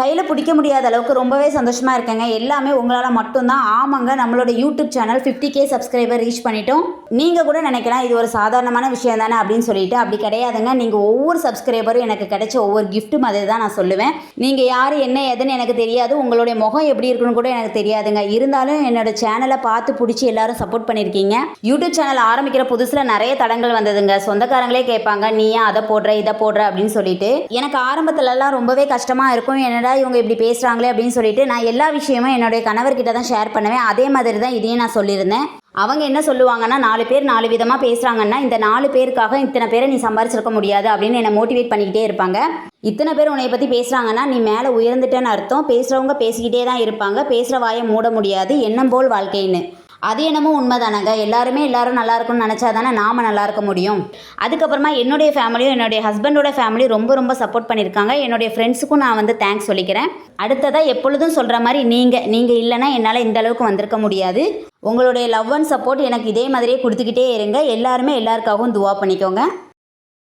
கையில் பிடிக்க முடியாத அளவுக்கு ரொம்பவே சந்தோஷமாக இருக்கேங்க. எல்லாமே உங்களால் மட்டும்தான். ஆமாங்க நம்மளோட YouTube channel fifty K subscriber reach பண்ணிட்டோம். நீங்கள் கூட நினைக்கலாம் இது ஒரு சாதாரணமான விஷயம் தானே அப்படின்னு சொல்லிட்டு. அப்படி கிடையாதுங்க. நீங்கள் ஒவ்வொரு சப்ஸ்கிரைபரும் எனக்கு கிடைச்ச ஒவ்வொரு கிஃப்ட்டும் அதே தான் நான் சொல்லுவேன். நீங்கள் யார் என்ன ஏதுன்னு எனக்கு தெரியாது. உங்களுடைய முகம் எப்படி இருக்குன்னு கூட எனக்கு தெரியாதுங்க. இருந்தாலும் என்னோட சேனலை பார்த்து பிடிச்சி எல்லாரும் சப்போர்ட் பண்ணியிருக்கீங்க யூடியூப் சேனல் ஆரம்பிக்கிற புதுசில் நிறைய தடங்கள் வந்ததுங்க. சொந்தக்காரங்களே கேட்பாங்க நீ ஏன் அதை போடுற இதை போடுற? அப்படின்னு சொல்லிட்டு. எனக்கு ஆரம்பத்துலலாம் ரொம்பவே கஷ்டமாக இருக்கும். என்னடா இவங்க இப்படி பேசுகிறாங்களே அப்படின்னு சொல்லிட்டு நான் எல்லா விஷயமும் என்னுடைய கணவர்கிட்ட தான் ஷேர் பண்ணுவேன். அதே மாதிரி தான் இதையும் நான் சொல்லியிருந்தேன். அவங்க என்ன சொல்லுவாங்கன்னா நாலு பேர் நாலு விதமாக பேசுகிறாங்கன்னா இந்த நாலு பேருக்காக இத்தனை பேரை நீ சம்பாரிச்சிருக்க முடியாது அப்படின்னு என்னை மோட்டிவேட் பண்ணிக்கிட்டே இருப்பாங்க. இத்தனை பேர் உன்னை பற்றி பேசுகிறாங்கன்னா நீ மேலே உயர்ந்துட்டேன்னு அர்த்தம். பேசுகிறவங்க பேசிக்கிட்டே தான் இருப்பாங்க. பேசுகிற வாயை மூட முடியாது. எண்ணம் போல் வாழ்க்கைன்னு. அது என்னமோ உண்மைதானங்க. எல்லாருமே எல்லாரும் நல்லா இருக்கும்னு நினச்சா தானே நாம் நல்லா இருக்க முடியும். அதுக்கப்புறமா என்னுடைய ஃபேமிலியும் என்னுடைய ஹஸ்பண்டோட ஃபேமிலியும் ரொம்ப ரொம்ப சப்போர்ட் பண்ணியிருக்காங்க. என்னுடைய ஃப்ரெண்ட்ஸுக்கும் நான் வந்து தேங்க்ஸ் சொல்லிக்கிறேன். அடுத்ததாக எப்பொழுதும் சொல்கிற மாதிரி நீங்கள் நீங்கள் இல்லைன்னா என்னால் இந்த அளவுக்கு வந்திருக்க முடியாது. உங்களுடைய லவ் அண்ட் சப்போர்ட் எனக்கு இதே மாதிரியே கொடுத்துக்கிட்டே இருங்க. எல்லாருமே எல்லாருக்காகவும் துவா பண்ணிக்கோங்க.